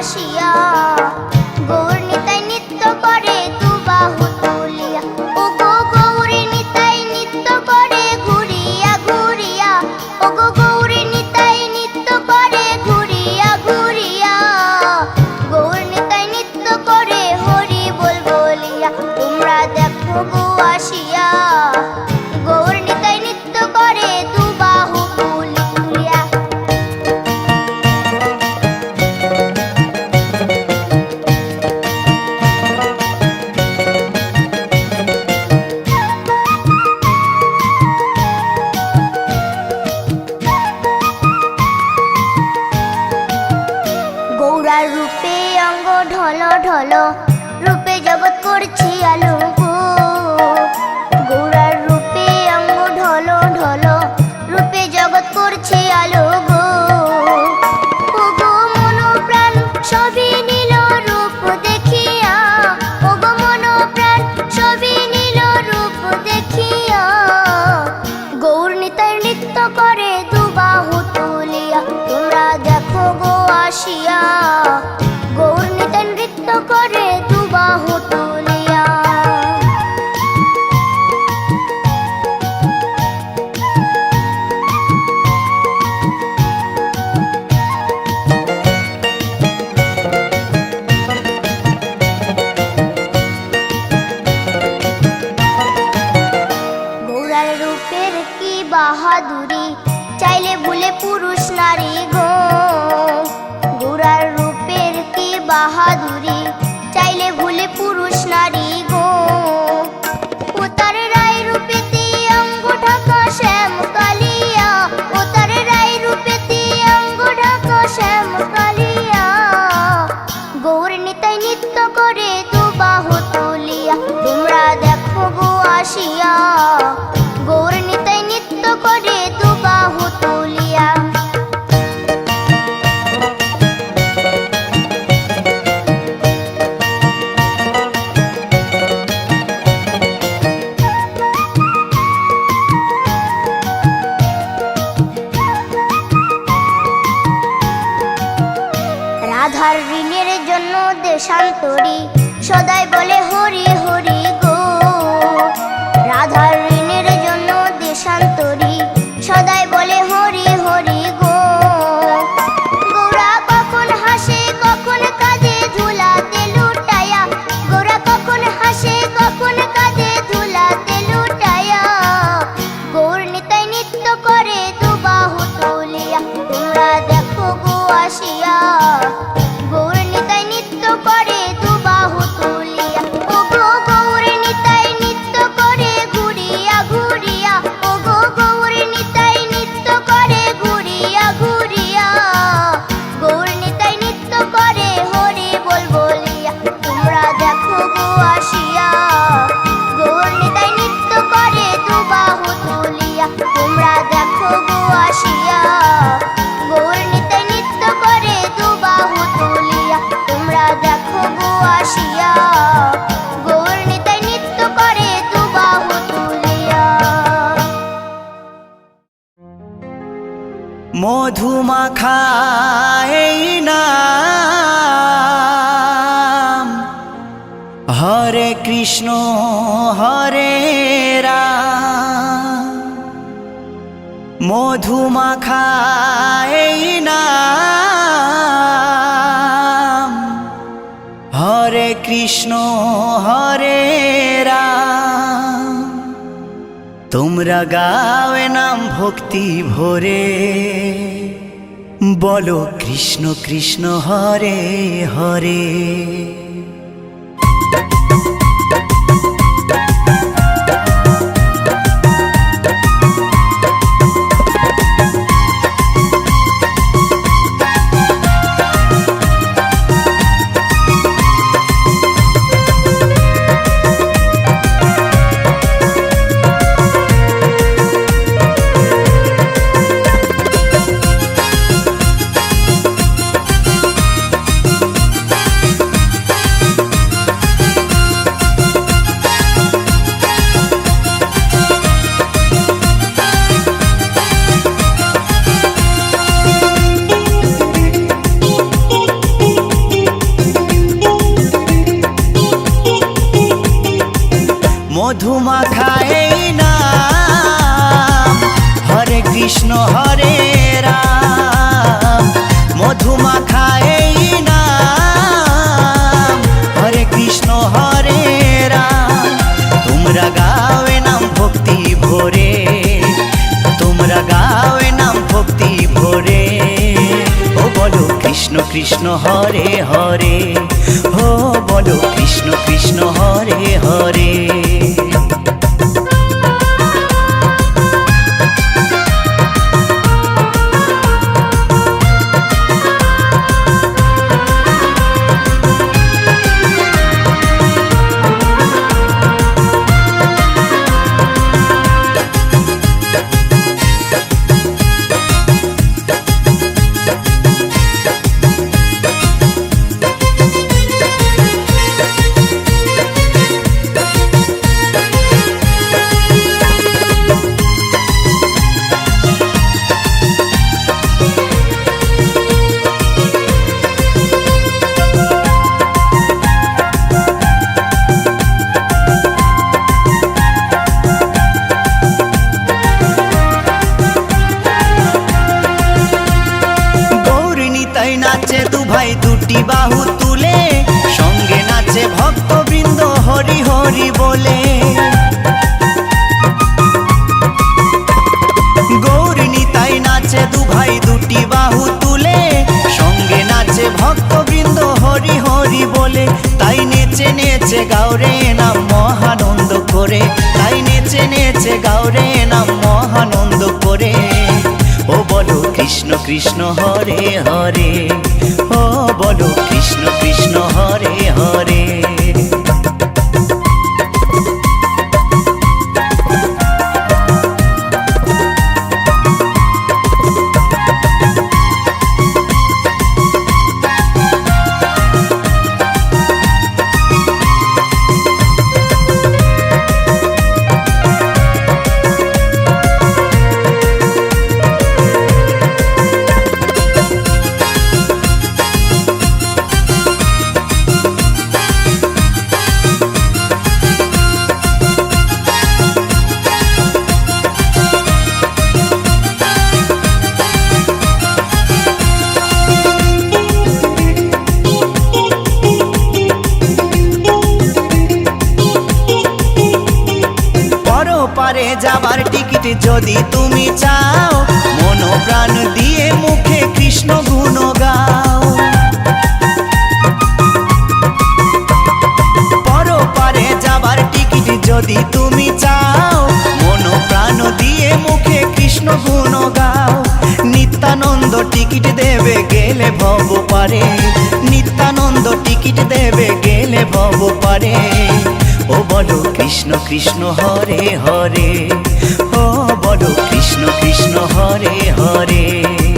ভাসিয়া বাহাদুরি ক্ষমা খাই না হরে কৃষ্ণ, হরে রাম। মধু মাখায় হরে কৃষ্ণ, হরে তোমরা গাও নাম ভক্তি ভরে। বলো কৃষ্ণ কৃষ্ণ হরে হরে। মধুমাখা এই নাম হরে কৃষ্ণ, হরে নাম হরে কৃষ্ণ, হরে নাম ভক্তি ভরে। নাম ভক্তি ভরে। কৃষ্ণ কৃষ্ণ, হরে হরে। হরি বলে। গৌরিনী তাই নাচে, দু ভাই, দুটি বাহু তুলে। সঙ্গে নাচে ভক্তবৃন্দ হরি হরি বলে। তাই নেচে নেচে গাওরে নাম মহানন্দ করে। তাই নেচে নেচে গাওরে নাম মহানন্দ করে। ও বলো কৃষ্ণ কৃষ্ণ হরে হরে। ও পরপারে যাবার টিকিট যদি তুমি চাও মন প্রাণ দিয়ে মুখে কৃষ্ণ গুণ গাও। পরপারে যাবার টিকিট যদি তুমি চাও মন প্রাণ দিয়ে মুখে কৃষ্ণ গুণ গাও। নিত্যানন্দ টিকিট দেবে গেলে ভব পারে, নিত্যানন্দ টিকিট দেবে গেলে ভব পারে। বলো কৃষ্ণ কৃষ্ণ হরে হরে ও বলো কৃষ্ণ কৃষ্ণ হরে হরে।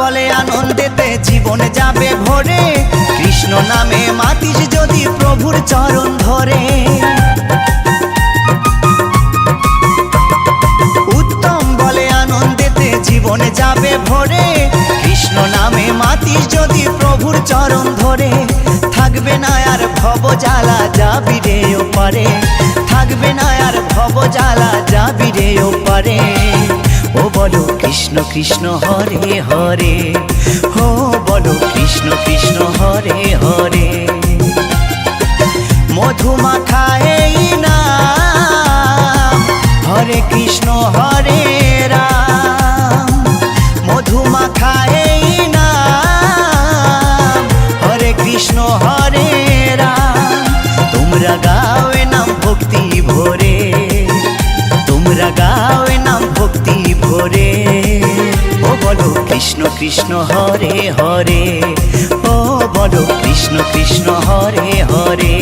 বলে আনন্দেতে জীবন যাবে ভরে। কৃষ্ণ নামে মাতিস যদি প্রভুর চরণ ধরে। উত্তম বলে আনন্দেতে জীবন যাবে ভরে। কৃষ্ণ নামে মাতিস যদি প্রভুর চরণ ধরে। থাকবে না আর ভব জ্বালা যাবি রে ওপারে। থাকবে না আর ভব জ্বালা যাবি রে ওপারে। ও বলো কৃষ্ণ কৃষ্ণ হরে হরে, ও বলো কৃষ্ণ কৃষ্ণ হরে হরে। মধুমাখা এই না হরে কৃষ্ণ হরে রাম। কৃষ্ণ হরে হরে, ও বলো কৃষ্ণ কৃষ্ণ হরে হরে,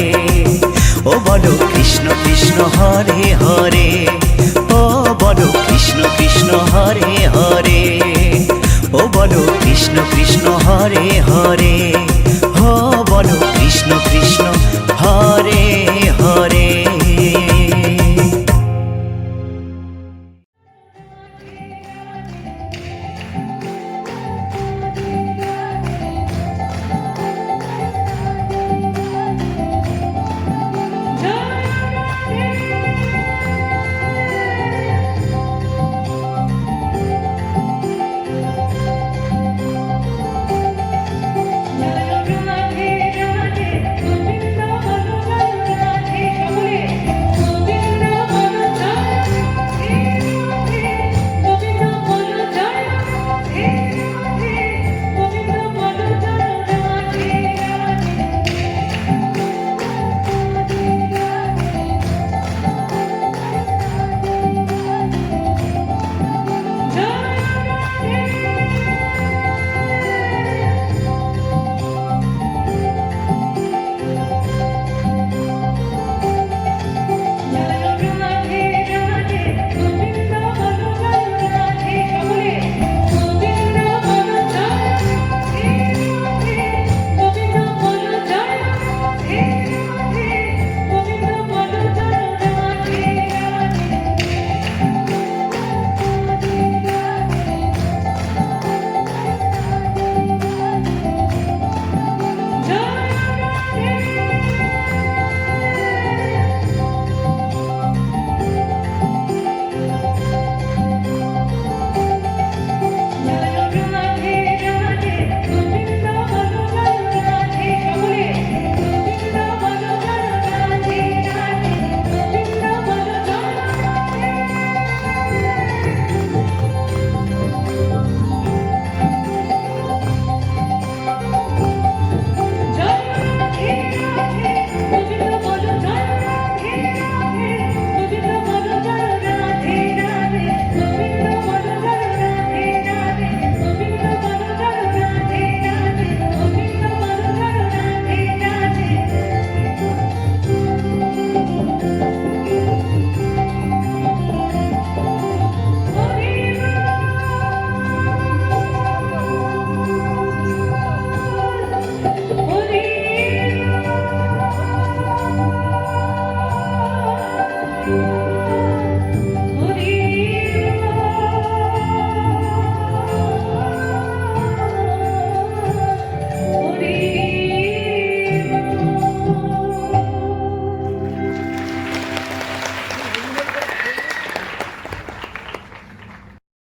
ও বলো কৃষ্ণ কৃষ্ণ হরে হরে, ও বলো কৃষ্ণ কৃষ্ণ হরে হরে, ও বলো কৃষ্ণ কৃষ্ণ